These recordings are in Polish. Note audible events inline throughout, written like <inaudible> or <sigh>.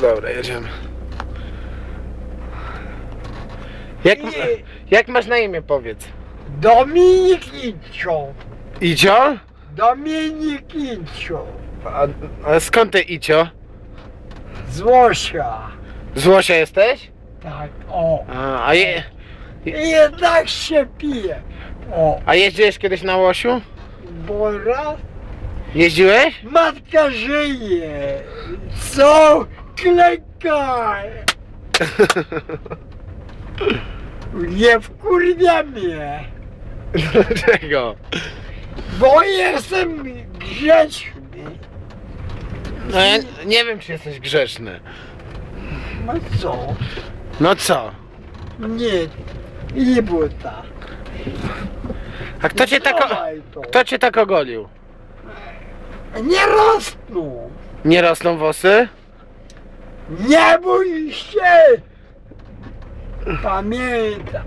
Dobra, jedziemy. Jak, jak masz na imię, powiedz? Dominik Incio. Icio? Dominik Incio. A, a skąd ty Icio? Z Łosia. Z Łosia jesteś? Tak, o. A, a, je, I jednak się pije. O, a jeździłeś kiedyś na Łosiu? bo raz Jeździłeś? matka żyje. Co? Klękaj. Nie wkurwia mnie. Dlaczego? Bo jestem grzeczny. No ja nie wiem, czy jesteś grzeczny. No co? No co? Nie. Nie było tak. A kto cię tak, o, kto cię tak ogolił? Nie rosną. Nie rosną włosy? Nie bój się. Pamiętam.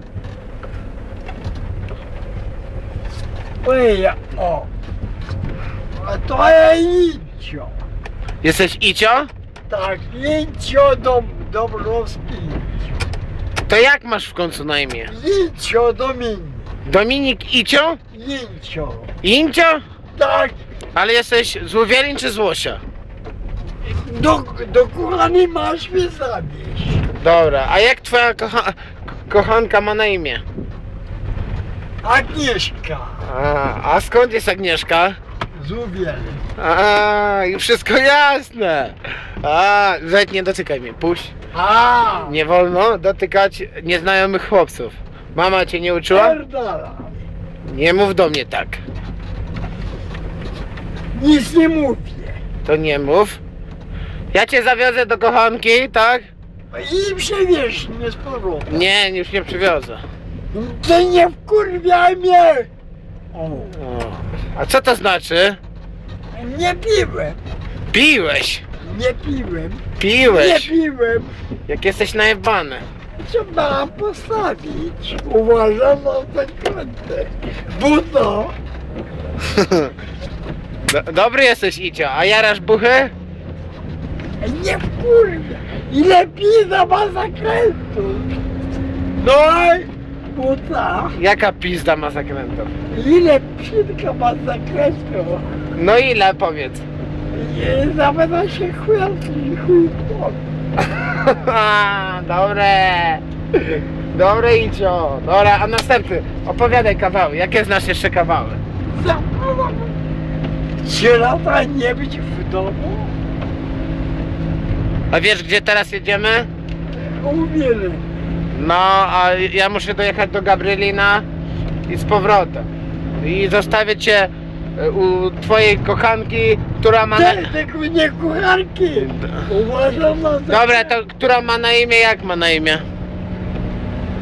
Oj, o. A to ja Incio. Jesteś Icio? Tak, Incio Dom, Dobrowski. To jak masz w końcu na imię? Incio Dominik. Dominik Icio? Incio. Incio? Tak, Ale jesteś z Łowielin czy z Łosia? Do, do kochany masz mnie zawieźć. Dobra, a jak twoja kocha kochanka ma na imię? Agnieszka. A, a skąd jest Agnieszka? Z Uwielem. A, wszystko jasne. A, Zet, nie dotykaj mnie, puść. A, Nie wolno dotykać nieznajomych chłopców. Mama cię nie uczyła? Pierdala. Nie mów do mnie tak. Nic nie mówię. To nie mów. Ja cię zawiozę do kochanki, tak? I przewieź mnie z powrotem. Nie, już nie przywiozę. Ty nie wkurwiaj mnie! O. A co to znaczy? nie piłem, Piłeś! nie piłem, nie Piłeś! piłem. Jak jesteś najebany. Trzeba postawić. Uważam za zakrętę. Buto. <laughs> Do, dobry jesteś, Icio. A jarasz buchy? Nie wkurwia. Ile pizza ma zakrętów? No i buta. Jaka pizda ma zakrętów? Ile pizza ma zakrętów? No ile powiedz? Nie, Zaweda się chwytli, chuj pod. <laughs> Dobre. Dobre Icio. Dobra, a następny. Opowiadaj kawały. Jakie znasz jeszcze kawały? Zapadam. Trzy lata nie być w domu? A wiesz gdzie teraz jedziemy? Uwielę. No, a ja muszę dojechać do Gabrielina i z powrotem. I zostawię cię e, u twojej kochanki, która ma na... Te, tylko nie kucharki. Uważam na to. Dobra, to która ma na imię, jak ma na imię?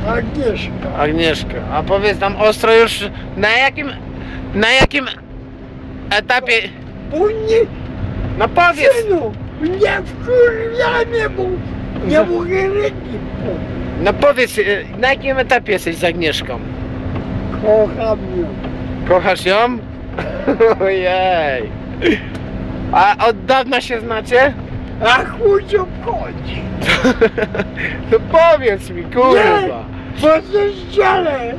Agnieszka. Agnieszka. A powiedz nam ostro już na jakim... Na jakim etapie... Nie, No powiedz! synu, nie wkurwia mnie, bo nie ręki No powiedz, e, na jakim etapie jesteś z Agnieszką? Kocham ją. Kochasz ją? <laughs> Ojej. A od dawna się znacie? A chuj cię obchodzi. <laughs> No powiedz mi, kurwa. Bo się ściele.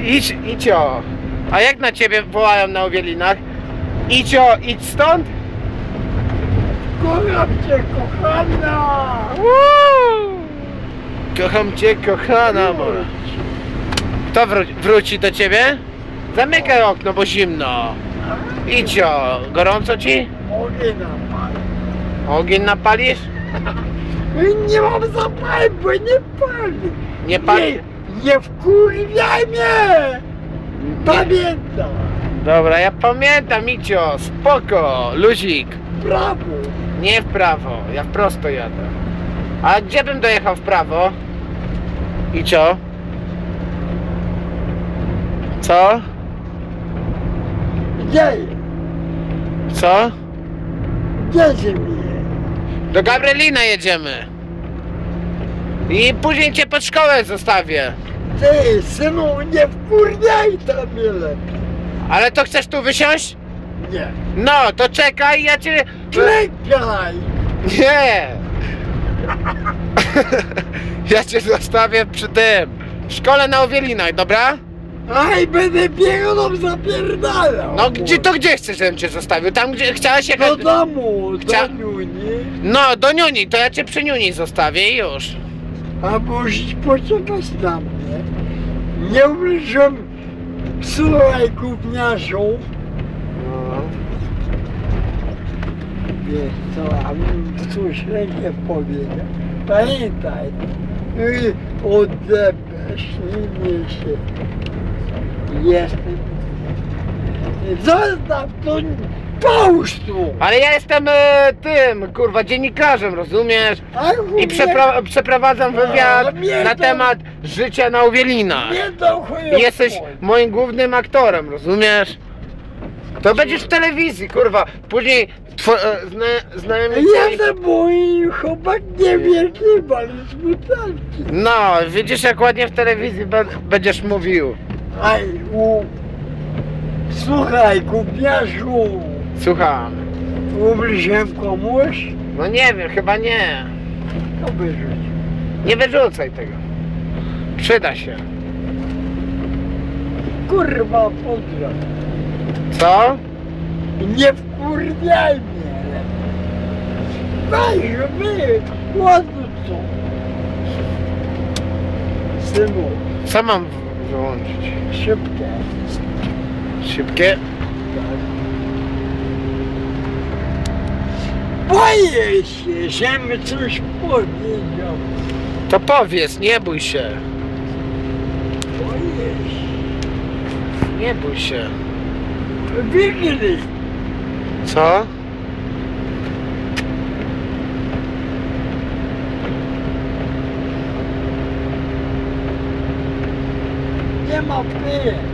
Idź, Icio. A jak na ciebie wołają na Owielinach? Icio, idź stąd? Kocham cię, kochana. Woo! Kocham cię, kochana moja. Kto wró- wróci do ciebie? Zamykaj okno, bo zimno. Icio, gorąco ci? Mogę napalić. Ogień napalisz? <laughs> Nie mam zapału, bo nie pali. Nie pali? Nie, nie wkurwiaj mnie. Pamiętam. Dobra, ja pamiętam, Icio, spoko, luzik. Brawo. Nie w prawo, ja w prosto jadę. A gdzie bym dojechał w prawo? Icio? Co? Gdzie? Co? Gdzie się mnie? Do Gabrielina jedziemy. I później cię pod szkołę zostawię. Ty, synu, nie wkurwiaj tam mnie lepiej. Ale to chcesz tu wysiąść? Nie. No, to czekaj, ja cię... Klękaj. Nie! Ja cię zostawię przy tym. W szkole na Owielinach, dobra? Aj, będę biegał zapierdalał. No gdzie to gdzie chcesz, żebym cię zostawił? Tam gdzie chciałeś jechać. Do domu, do Chcia- Niuni. No, do Niuni, to ja cię przy Niuni zostawię i już. A musisz poczekać na mnie. Nie ubliżam słuchaj gówniarzu. Wiesz co, a bym coś nie powiedział. Pamiętaj, mnie się. Jestem. Zostaw to, połóż tu. Ale ja jestem e, tym, kurwa, dziennikarzem, rozumiesz? I przepra- przeprowadzam wywiad mnie na to- temat życia na Owielinach. Nie do Jesteś moim głównym aktorem, rozumiesz? To będziesz w telewizji, kurwa. Później two, e, zna, znajomi twoi... Jestem mój chłopak niewielki, ale z butelki. No, widzisz jak ładnie w telewizji be, będziesz mówił. Aj, u... Słuchaj, gówniarzu, Słucham. ubliżyłem komuś, No nie wiem, chyba nie. to wyrzuć. Nie wyrzucaj tego. Przyda się. Kurwa, podrad. Co? Nie wkurwiaj mnie. Daj, żeby ładno co. Synu, Co mam wyłączyć? szybkie. Szybkie? Boję się, żebym coś powiedział. To powiedz, nie bój się. Boję się. Nie bój się. Wygryź. Co? Nie ma pytań.